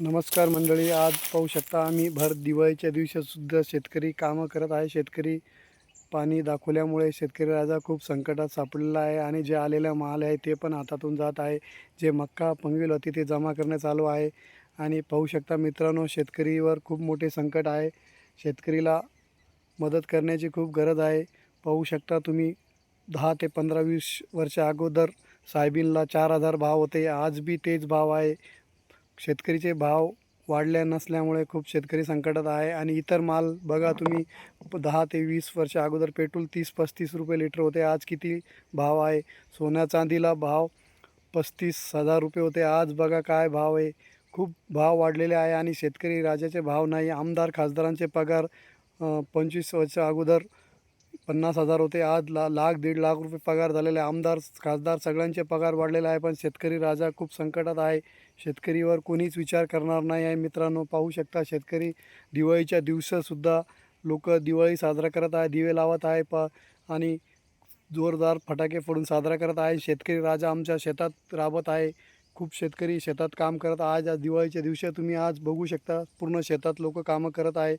नमस्कार मंडळी आज पाहू शकता आम्ही भर दिवाळीच्या दिवशीसुद्धा शेतकरी कामं करत आहे. शेतकरी पाणी दाखवल्यामुळे शेतकरी राजा खूप संकटात सापडलेला आहे आणि जे आलेला माल आहे ते पण हातातून जात आहे. जे मक्का पंगविल होती ते जमा करणे चालू आहे. आणि पाहू शकता मित्रांनो शेतकरीवर खूप मोठे संकट आहे. शेतकरीला मदत करण्याची खूप गरज आहे. पाहू शकता तुम्ही दहा ते पंधरा वीस वर्षा अगोदर सायबीनला चार हजार भाव होते. आज बी तेच भाव आहे. शेतकरीचे भाव वाढले नसल्यामुळे खूप शेतकरी संकटात आहे. आणि इतर माल बघा तुम्ही दहा ते वीस वर्ष अगोदर पेट्रोल तीस पस्तीस रुपये लिटर होते. आज किती भाव आहे? सोन्या चांदीला भाव पस्तीस हजार रुपये होते. आज बघा काय भाव आहे? खूप भाव वाढलेले आहे. आणि शेतकरी राजाचे भाव नाही. आमदार खासदारांचे पगार पंचवीस वर्ष अगोदर पन्नास हजार होते. आज ला लाख दीड लाख रुपये पगार झालेले आमदार खासदार सगळ्यांचे पगार वाढलेले आहे पण शेतकरी राजा खूप संकटात आहे. शेतकरीवर कोणीच विचार करणार नाही आहे. मित्रांनो पाहू शकता शेतकरी दिवाळीच्या दिवसासुद्धा लोक दिवाळी साजरा करत आहे दिवे लावत आहे प आणि जोरदार फटाके फोडून साजरा करत आहे. शेतकरी राजा आमच्या शेतात राबत आहे. खूप शेतकरी शेतात काम करत आहे. आज आज दिवाळीच्या दिवशी तुम्ही आज बघू शकता पूर्ण शेतात लोक कामं करत आहे.